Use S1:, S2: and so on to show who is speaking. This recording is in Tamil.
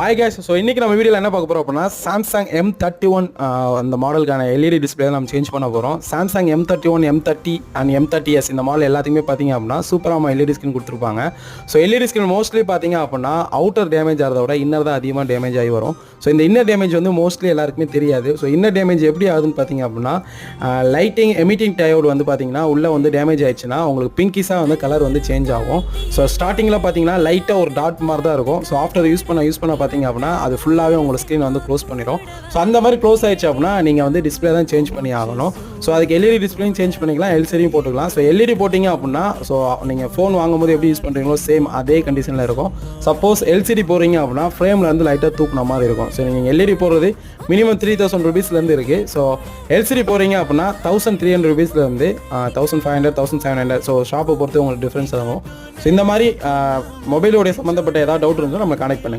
S1: ஹாய் கேஸ் ஸோ இன்றைக்கி நம்ம வீடியோவில் என்ன பார்க்க போகிறோம் அப்படின்னா சாம்சங் எம் தேர்ட்டி ஒன் அந்த மாடலுக்கான எல்இடி டிஸ்பிளே நம்ம சேஞ்ச் பண்ண போகிறோம் Samsung M thirty one M thirty and M thirty S இந்த மாடல் எல்லாத்துக்குமே பார்த்தீங்க அப்படின்னா சூப்பராக நம்ம எல்இடி ஸ்க்ரீன் கொடுத்துருப்பாங்க. ஸோ எல்இடி ஸ்க்ரீன் மோஸ்ட்லி பார்த்தீங்க அப்படின்னா அவுட்டர் டேமேஜ் ஆகிறத விட இன்னர் தான் அதிகமாக டேமேஜ் ஆகி வரும். ஸோ இந்த இன்னர் டேமேஜ் வந்து மோஸ்ட்லி எல்லாருக்குமே தெரியாது. ஸோ இன்னர் டேமேஜ் எப்படி ஆகுதுன்னு பார்த்தீங்க அப்படின்னா லைட்டிங் எமிட்டிங் டயோடு வந்து பார்த்தீங்கன்னா உள்ளே வந்து டேமேஜ் ஆயிடுச்சுன்னா உங்களுக்கு பிங்கிஸாக வந்து கலர் வந்து சேஞ்ச் ஆகும். ஸோ ஸ்டார்டிங்கில் பார்த்தீங்கன்னா லைட்டாக ஒரு டாட் மாதிரி தான் இருக்கும். ஸோ ஆஃப்டர் யூஸ் பண்ண யூஸ் பண்ண பார்த்தீங்க அப்படின்னா அது ஃபுல்லாகவே உங்களுக்கு ஸ்க்ரீன் வந்து க்ளோஸ் பண்ணிடும் ஸோ அந்த மாதிரி க்ளோஸ் ஆயிடுச்சு அப்படின்னா நீங்கள் வந்து டிஸ்பிளே தான் சேஞ்ச் பண்ணி ஆகணும். ஸோ அதுக்கு எல்இடி டிஸ்பிளேயும் சேஞ்ச் பண்ணிக்கலாம் எல்சிடியும் போட்டுக்கலாம். ஸோ எல்இடி போட்டிங்க அப்படின்னா ஸோ நீங்கள் ஃபோன் வாங்கும்போது எப்படி யூஸ் பண்ணுறீங்களோ சேம் அதே கண்டிஷனில் இருக்கும். சப்போஸ் எல்சிடி போகிறீங்க அப்படின்னா ஃப்ரேமில் வந்து லைட்டாக தூக்குன மாதிரி இருக்கும். ஸோ நீங்கள் எல்இடி போடுறது மினிமம் த்ரீ தௌசண்ட் ருபீஸ்லேருந்து இருக்குது ஸோ எல்சிடி போகிறீங்க அப்படின்னா thousand three hundred ருபீஸ்லேருந்து thousand five hundred thousand seven hundred so ஷாப்பை பொறுத்து உங்களுக்கு டிஃப்ரென்ஸ் ஆகும். ஸோ இந்த மாதிரி மொபைலோடைய சம்மந்தப்பட்ட ஏதாவது டவுட் இருந்தால் நம்ம கனெக்ட் பண்ணுங்கள்